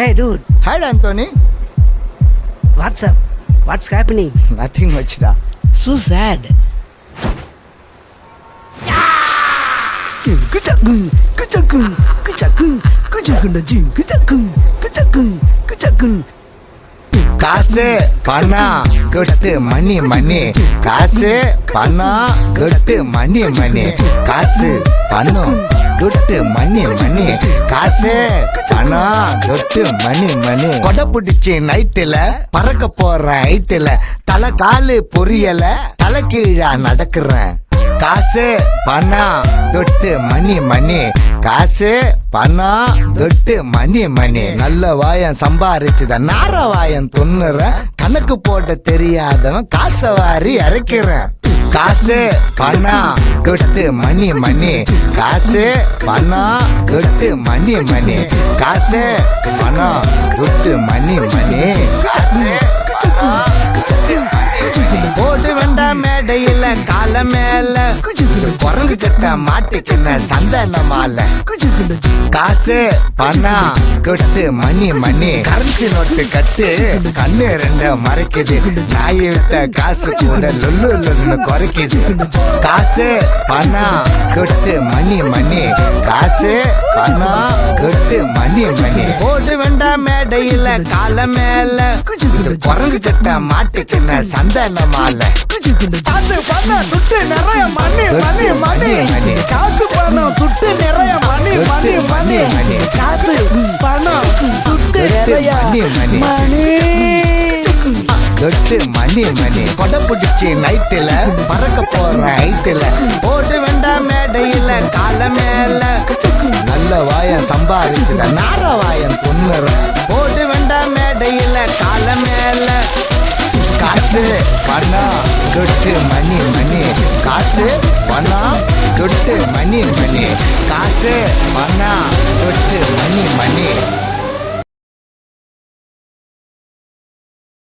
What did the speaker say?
Hey dude hi Antony what's up what's happening nothing వచ్చిరా so sad కుచకుం కుచకుం కుచకుం కుచకుండ జిం కుచకుం కుచకుం காசு பணம் கொட்டு மணி மணி. காசு பணம் கொட்டு மணி மணி. காசு பணம் கெட்டு மணி மணி. காசு பணம் கெட்டு மணி மணி. கொடை பிடிச்சி நைட்டுல பறக்க போற ஹைட்டுல தலை காலு பொரியல தலை கீழா நடக்கிறேன். காசு பணம் தொட்டு மணி மணி. காசு பணம் தொட்டு மணி மணி. நல்ல வாயம் சம்பாரிச்சுத நார வாயம் துண்ணுறேன் கணக்கு போட்ட தெரியாதவன் காசை வாரி இறக்கிறேன் காசு பணம் தொட்டு மணி மணி. காசு பணம் தொட்டு மணி மணி. காசு பணம் தொட்டு மணி மணி. காசு சட்ட மாட்டுக்கின சந்தன மாலை காசு பணம் கொட்டு மணி மணி கரன்சி நோட்டு கட்டு கண்ணு ரெண்ட மறைக்குது. நாய் விட்ட காசு கூட லுல்லு லுன்னு குறைக்குது. காசு பணம் கொட்டு மணி மணி காசு பணம் கொட்டு மணி மணி. போட்டு வேண்டாம் மேடையில கால மேல. குரங்கு சட்ட மாட்டுக்கின சந்தன மாலை காசு பணம் துட்டு நிறைய மணி. தொட்டு மணி மணி. கொடை பிடிச்சி நைட்டுல பறக்க போற ஹைட்டுல போட்டு வேண்டாம் மேடையில கால மேல. நல்ல வாயம் சம்பாதிச்சுட நார வாயம் பொண்ணுற. போட்டு வேண்டாம் மேடையில கால மேல. காசு பணம் தொட்டு மணி மணி. காசு பணம் தொட்டு மணி மணி.